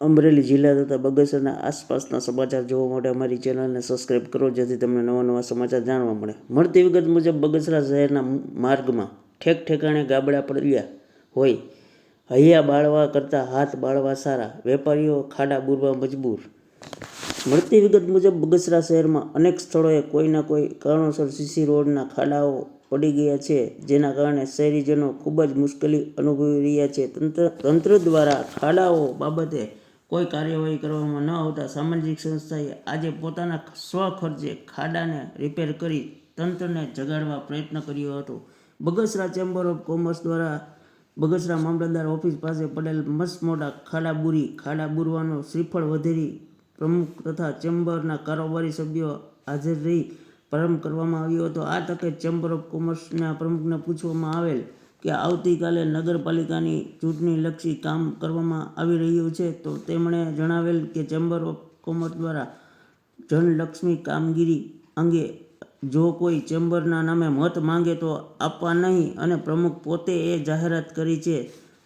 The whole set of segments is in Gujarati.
અમરેલી જિલ્લા તથા બગસરાના આસપાસના સમાચાર જોવા માટે અમારી ચેનલને સબસ્ક્રાઇબ કરો, જેથી તમને નવા નવા સમાચાર જાણવા મળે. મળતી વિગત મુજબ, બગસરા શહેરના માર્ગમાં ઠેક ઠેકાણે ગાબડા પડ્યા હોય. હૈયા બાળવા કરતાં હાથ બાળવા સારા, વેપારીઓ ખાડા બૂરવા મજબૂર. મળતી વિગત મુજબ, બગસરા શહેરમાં અનેક સ્થળોએ કોઈના કોઈ કારણોસર સીસી રોડના ખાડાઓ પડી ગયા છે, જેના કારણે શહેરીજનો ખૂબ જ મુશ્કેલી અનુભવી રહ્યા છે. તંત્ર તંત્ર દ્વારા ખાડાઓ બાબતે કોઈ કાર્યવાહી કરવામાં ન આવતા સામાજિક સંસ્થાએ આજે પોતાના સ્વખર્ચે ખાડાને રિપેર કરી તંત્રને જગાડવા પ્રયત્ન કર્યો હતો. બગસરા ચેમ્બર ઓફ કોમર્સ દ્વારા બગસરા મામલતદાર ઓફિસ પાસે પડેલ મસમોટા ખાડા બુરી, ખાડા બુરવાનો શ્રીફળ વધેરી પ્રમુખ તથા ચેમ્બરના કારોબારી સભ્યો હાજર રહી. પ્રારંભ કરવામાં આવ્યો હતો. આ તકે ચેમ્બર ઓફ કોમર્સના પ્રમુખને પૂછવામાં આવેલ કે આવતીકાલે નગરપાલિકાની ચૂંટણીલક્ષી કામ કરવામાં આવી રહ્યું છે, તો તેમણે જણાવેલ કે ચેમ્બર ઓફ કોમર્સ દ્વારા જનલક્ષ્મી કામગીરી અંગે જો કોઈ ચેમ્બરના નામે મત માંગે તો આપવા નહીં અને પ્રમુખ પોતે એ જાહેરાત કરી છે.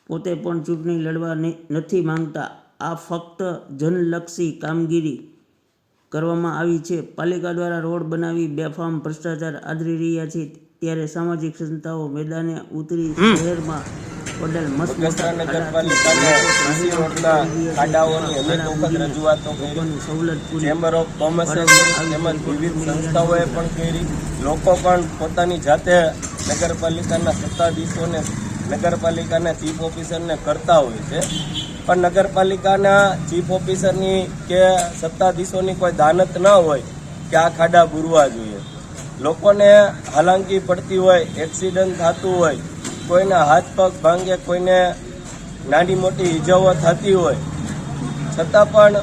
પોતે પણ ચૂંટણી લડવા નથી માંગતા. આ ફક્ત જનલક્ષી કામગીરી કરવામાં આવી છે. પાલિકા દ્વારા રોડ બનાવી બેફામ ભ્રષ્ટાચાર આદરી રહ્યા છે. ત્યારે સામાજિક સંસ્થાઓ મેદાને ઉતરી શહેરમાં પડેલ મસ્ત લોકોની સવલત પૂરી સંસ્થાઓએ પણ કરી. લોકો પણ પોતાની જાતે નગરપાલિકાના સત્તાધીશોને નગરપાલિકાના ચીફ ઓફિસરને કરતા હોય છે. પણ નગરપાલિકાના ચીફ ઓફિસરની કે સત્તાધીશોની કોઈ દાનત ન હોય કે આ ખાડા બુરવા જોઈએ. લોકોને હાલાંકી પડતી હોય, એક્સિડન્ટ થતું હોય, કોઈના હાથ પગ ભાંગે, કોઈને નાની મોટી ઈજાઓ થતી હોય, છતાં પણ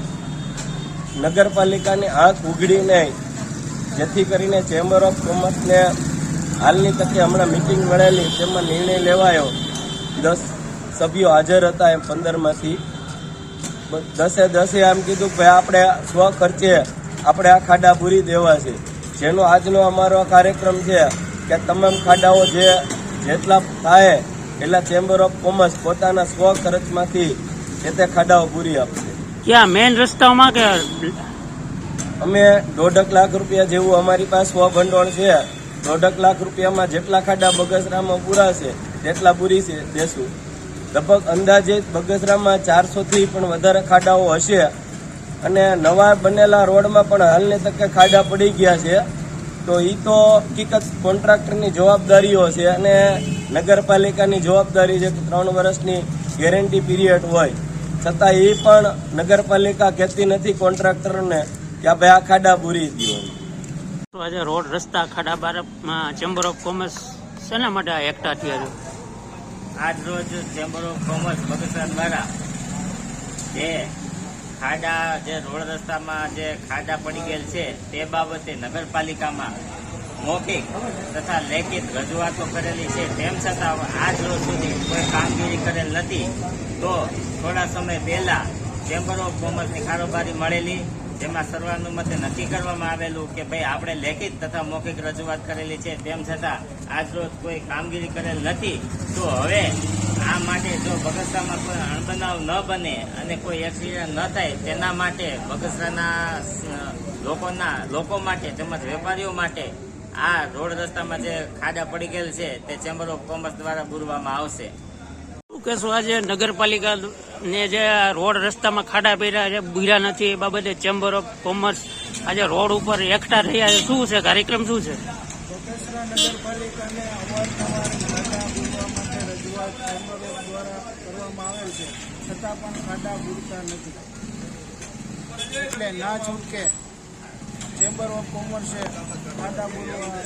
નગરપાલિકાની આંખ ઉઘડી નહીં. જેથી કરીને ચેમ્બર ઓફ કોમર્સને હાલની તકે હમણાં મિટિંગ મળેલી તેમાં નિર્ણય લેવાયો. દસ સભ્યો હાજર હતા એમ પંદરમાંથી. દસે દસે આમ કીધું કે આપણે સ્વ ખર્ચે, આપણે આ ખાડા પૂરી દેવા છે. જેનો આજનો અમારો કાર્યક્રમ છે કે તમામ ખાડાઓ જે જેટલા થાય એટલા ચેમ્બર ઓફ કોમર્સ પોતાના સ્વ ખર્ચમાંથી જે તે ખાડાઓ પૂરી આપશે. ક્યાં? મેઇન રસ્તાઓમાં કે અમે દોઢક લાખ રૂપિયા જેવું અમારી પાસે સ્વ ભંડોળ છે. દોઢક લાખ રૂપિયામાં જેટલા ખાડા બગસરામાં પૂરાશે તેટલા પૂરી છે દેશું. લગભગ અંદાજે બગસરામાં ચારસોથી પણ વધારે ખાડાઓ હશે. અને નવા બનેલા રોડમાં પણ હાલની તકે ખાડા પડી ગયા છે. તો એ તો હકીકત કોન્ટ્રાક્ટરની જવાબદારીઓ છે અને નગરપાલિકાની જવાબદારી છે કે ત્રણ વર્ષની ગેરંટી પીરિયડ હોય. છતાં એ પણ નગરપાલિકા કહેતી નથી કોન્ટ્રાક્ટરને કે આ ભાઈ આ ખાડા પૂરી ગયો તો આજે રોડ રસ્તા ખાડા બારમાં ચેમ્બર ઓફ કોમર્સ શેના માટે આ એકઠા થયા છે? આજ રોજ ચેમ્બર ઓફ કોમર્સ બગસરા દ્વારા જે ખાડા જે રોડ રસ્તામાં જે ખાડા પડી ગયેલ છે, તે બાબતે નગરપાલિકામાં મૌખિક તથા લેખિત રજૂઆતો કરેલી છે. તેમ છતાં આજ રોજ સુધી કોઈ કામગીરી કરેલ નથી. તો થોડા સમય પહેલા ચેમ્બર ઓફ કોમર્સની કારોબારી મળેલી. જેમાં સર્વાનુમતે નક્કી કરવામાં આવેલું કે ભાઈ આપણે લેખિત તથા મૌખિક રજૂઆત કરેલી છે. તેમ છતાં આજ રોજ કોઈ કામગીરી કરેલ નથી. તો હવે આ માટે જો બગસરામાં કોઈ અણબનાવ ન બને અને કોઈ એક્સિડન્ટ ન થાય તેના માટે બગસરાના લોકોના લોકો માટે તેમજ વેપારીઓ માટે આ રોડ રસ્તામાં જે ખાડા પડી ગયેલ છે તે ચેમ્બર ઓફ કોમર્સ દ્વારા પૂરવામાં આવશે. શું કહેશું આજે નગરપાલિકા ને જે આ રોડ રસ્તામાં ખાડા પીડા છે બુર્યા નથી એ બાબતે ચેમ્બર ઓફ કોમર્સ આજે રોડ ઉપર એકઠા થયા છે. શું છે? કાર્યક્રમ શું છે? નગરપાલિકાને અવારનવાર રજૂઆત દ્વારા કરવામાં આવેલ છે છતાં પણ ખાડા પૂરતા નથી એટલે ના છૂટકે ચેમ્બર ઓફ કોમર્સે ખાડા પૂરવા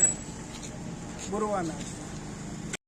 પૂરવાના છે